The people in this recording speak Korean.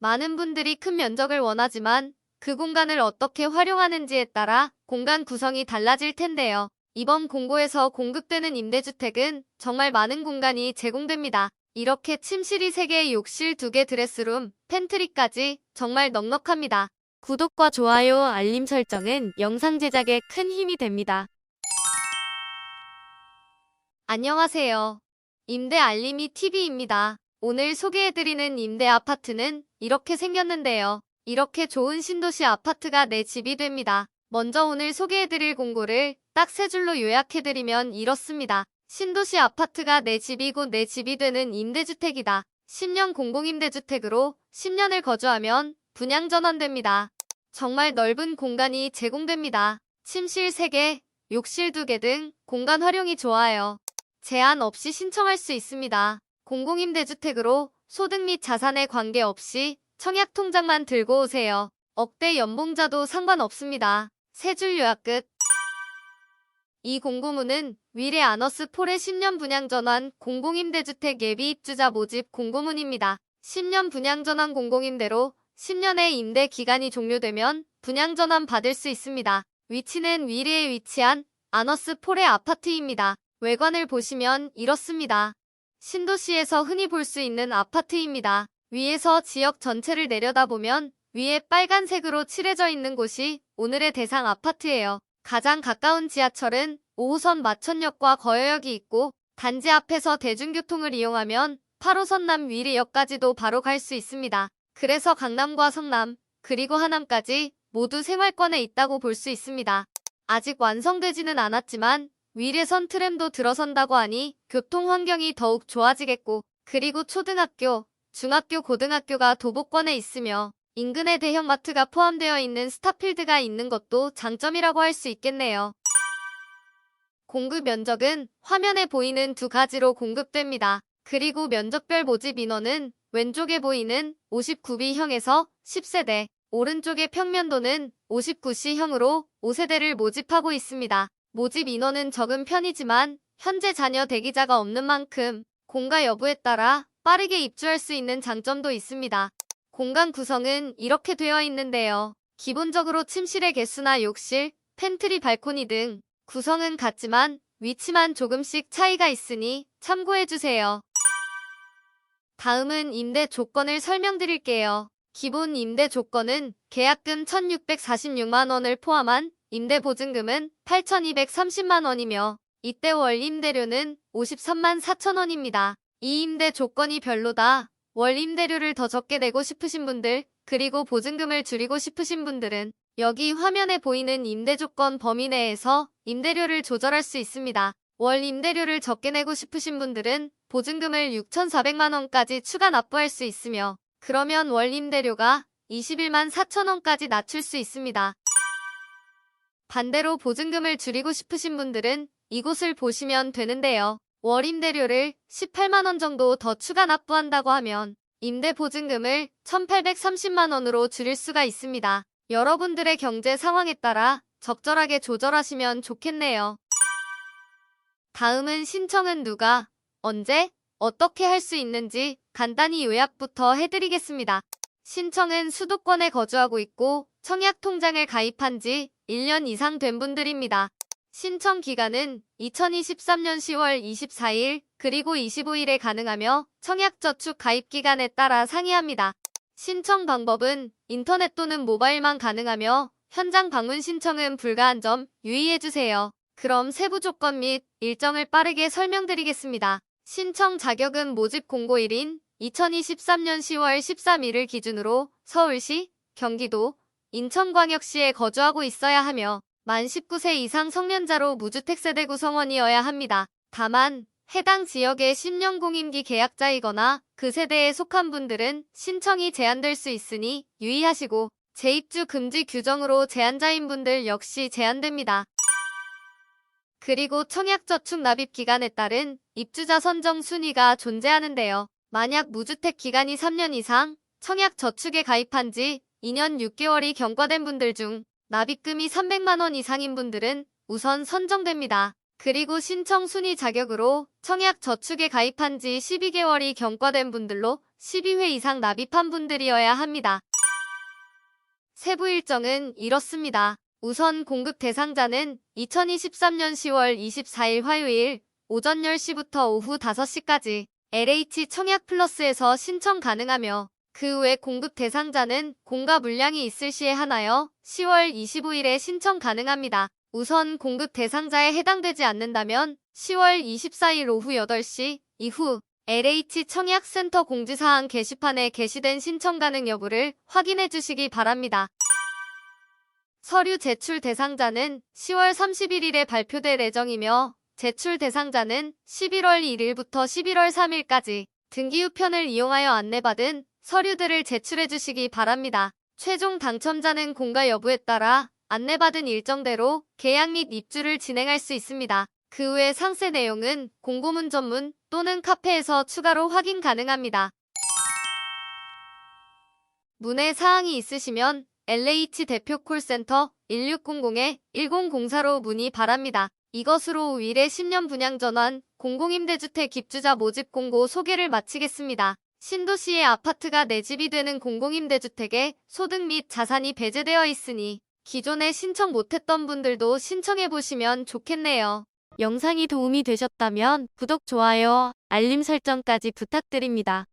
많은 분들이 큰 면적을 원하지만 그 공간을 어떻게 활용하는지에 따라 공간 구성이 달라질 텐데요. 이번 공고에서 공급되는 임대주택은 정말 많은 공간이 제공됩니다. 이렇게 침실이 3개, 욕실 2개, 드레스룸, 팬트리까지 정말 넉넉합니다. 구독과 좋아요, 알림 설정은 영상 제작에 큰 힘이 됩니다. 안녕하세요. 임대 알림이 TV입니다. 오늘 소개해드리는 임대 아파트는 이렇게 생겼는데요. 이렇게 좋은 신도시 아파트가 내 집이 됩니다. 먼저 오늘 소개해드릴 공고를 딱 세 줄로 요약해드리면 이렇습니다. 신도시 아파트가 내 집이고 내 집이 되는 임대주택이다. 10년 공공임대주택으로 10년을 거주하면 분양 전환됩니다. 정말 넓은 공간이 제공됩니다. 침실 3개, 욕실 2개 등 공간 활용이 좋아요. 제한 없이 신청할 수 있습니다. 공공임대주택으로 소득 및 자산에 관계없이 청약 통장만 들고 오세요. 억대 연봉자도 상관없습니다. 세 줄 요약 끝. 이 공고문은 위례 아너스 폴의 10년 분양 전환 공공임대주택 예비 입주자 모집 공고문입니다. 10년 분양 전환 공공임대로 10년의 임대 기간이 종료되면 분양 전환 받을 수 있습니다. 위치는 위례에 위치한 아너스 폴의 아파트입니다. 외관을 보시면 이렇습니다. 신도시에서 흔히 볼 수 있는 아파트입니다. 위에서 지역 전체를 내려다보면 위에 빨간색으로 칠해져 있는 곳이 오늘의 대상 아파트예요. 가장 가까운 지하철은 5호선 마천역과 거여역이 있고 단지 앞에서 대중교통을 이용하면 8호선 남 위례역까지도 바로 갈 수 있습니다. 그래서 강남과 성남, 그리고 하남까지 모두 생활권에 있다고 볼 수 있습니다. 아직 완성되지는 않았지만 위례선 트램도 들어선다고 하니 교통 환경이 더욱 좋아지겠고 그리고 초등학교, 중학교, 고등학교가 도보권에 있으며 인근에 대형마트가 포함되어 있는 스타필드가 있는 것도 장점이라고 할 수 있겠네요. 공급 면적은 화면에 보이는 두 가지로 공급됩니다. 그리고 면적별 모집 인원은 왼쪽에 보이는 59B형에서 10세대, 오른쪽의 평면도는 59C형으로 5세대를 모집하고 있습니다. 모집 인원은 적은 편이지만 현재 자녀 대기자가 없는 만큼 공가 여부에 따라 빠르게 입주할 수 있는 장점도 있습니다. 공간 구성은 이렇게 되어 있는데요. 기본적으로 침실의 개수나 욕실, 팬트리, 발코니 등 구성은 같지만 위치만 조금씩 차이가 있으니 참고해주세요. 다음은 임대 조건을 설명드릴게요. 기본 임대 조건은 계약금 1,646만원을 포함한 임대 보증금은 8,230만원이며 이때 월 임대료는 53만 4천원입니다. 이 임대 조건이 별로다. 월 임대료를 더 적게 내고 싶으신 분들, 그리고 보증금을 줄이고 싶으신 분들은 여기 화면에 보이는 임대 조건 범위 내에서 임대료를 조절할 수 있습니다. 월 임대료를 적게 내고 싶으신 분들은 보증금을 6,400만원까지 추가 납부할 수 있으며 그러면 월 임대료가 21만 4천원까지 낮출 수 있습니다. 반대로 보증금을 줄이고 싶으신 분들은 이곳을 보시면 되는데요. 월 임대료를 18만원 정도 더 추가 납부한다고 하면 임대 보증금을 1,830만원으로 줄일 수가 있습니다. 여러분들의 경제 상황에 따라 적절하게 조절하시면 좋겠네요. 다음은 신청은 누가, 언제, 어떻게 할 수 있는지 간단히 요약부터 해드리겠습니다. 신청은 수도권에 거주하고 있고 청약 통장을 가입한 지 1년 이상 된 분들입니다. 신청 기간은 2023년 10월 24일 그리고 25일에 가능하며 청약저축 가입 기간에 따라 상이합니다. 신청 방법은 인터넷 또는 모바일만 가능하며 현장 방문 신청은 불가한 점 유의해주세요. 그럼 세부 조건 및 일정을 빠르게 설명드리겠습니다. 신청 자격은 모집 공고일인 2023년 10월 13일을 기준으로 서울시, 경기도, 인천광역시에 거주하고 있어야 하며 만 19세 이상 성년자로 무주택 세대 구성원이어야 합니다. 다만 해당 지역의 10년 공임기 계약자이거나 그 세대에 속한 분들은 신청이 제한될 수 있으니 유의하시고 재입주 금지 규정으로 제한자인 분들 역시 제한됩니다. 그리고 청약저축 납입 기간에 따른 입주자 선정 순위가 존재하는데요. 만약 무주택 기간이 3년 이상 청약저축에 가입한 지 2년 6개월이 경과된 분들 중 납입금이 300만원 이상인 분들은 우선 선정됩니다. 그리고 신청 순위 자격으로 청약 저축에 가입한 지 12개월이 경과된 분들로 12회 이상 납입한 분들이어야 합니다. 세부 일정은 이렇습니다. 우선 공급 대상자는 2023년 10월 24일 화요일 오전 10시부터 오후 5시까지 LH 청약 플러스에서 신청 가능하며 그 외 공급 대상자는 공가 물량이 있을 시에 하나여 10월 25일에 신청 가능합니다. 우선 공급 대상자에 해당되지 않는다면 10월 24일 오후 8시 이후 LH 청약센터 공지사항 게시판에 게시된 신청 가능 여부를 확인해 주시기 바랍니다. 서류 제출 대상자는 10월 31일에 발표될 예정이며 제출 대상자는 11월 1일부터 11월 3일까지 등기우편을 이용하여 안내받은 서류들을 제출해 주시기 바랍니다. 최종 당첨자는 공가 여부에 따라 안내받은 일정대로 계약 및 입주를 진행할 수 있습니다. 그 외 상세 내용은 공고문 전문 또는 카페에서 추가로 확인 가능합니다. 문의 사항이 있으시면 LH 대표 콜센터 1600-1004로 문의 바랍니다. 이것으로 위례 10년 분양 전환 공공임대주택 입주자 모집 공고 소개를 마치겠습니다. 신도시의 아파트가 내 집이 되는 공공임대주택에 소득 및 자산이 배제되어 있으니 기존에 신청 못했던 분들도 신청해보시면 좋겠네요. 영상이 도움이 되셨다면 구독, 좋아요, 알림 설정까지 부탁드립니다.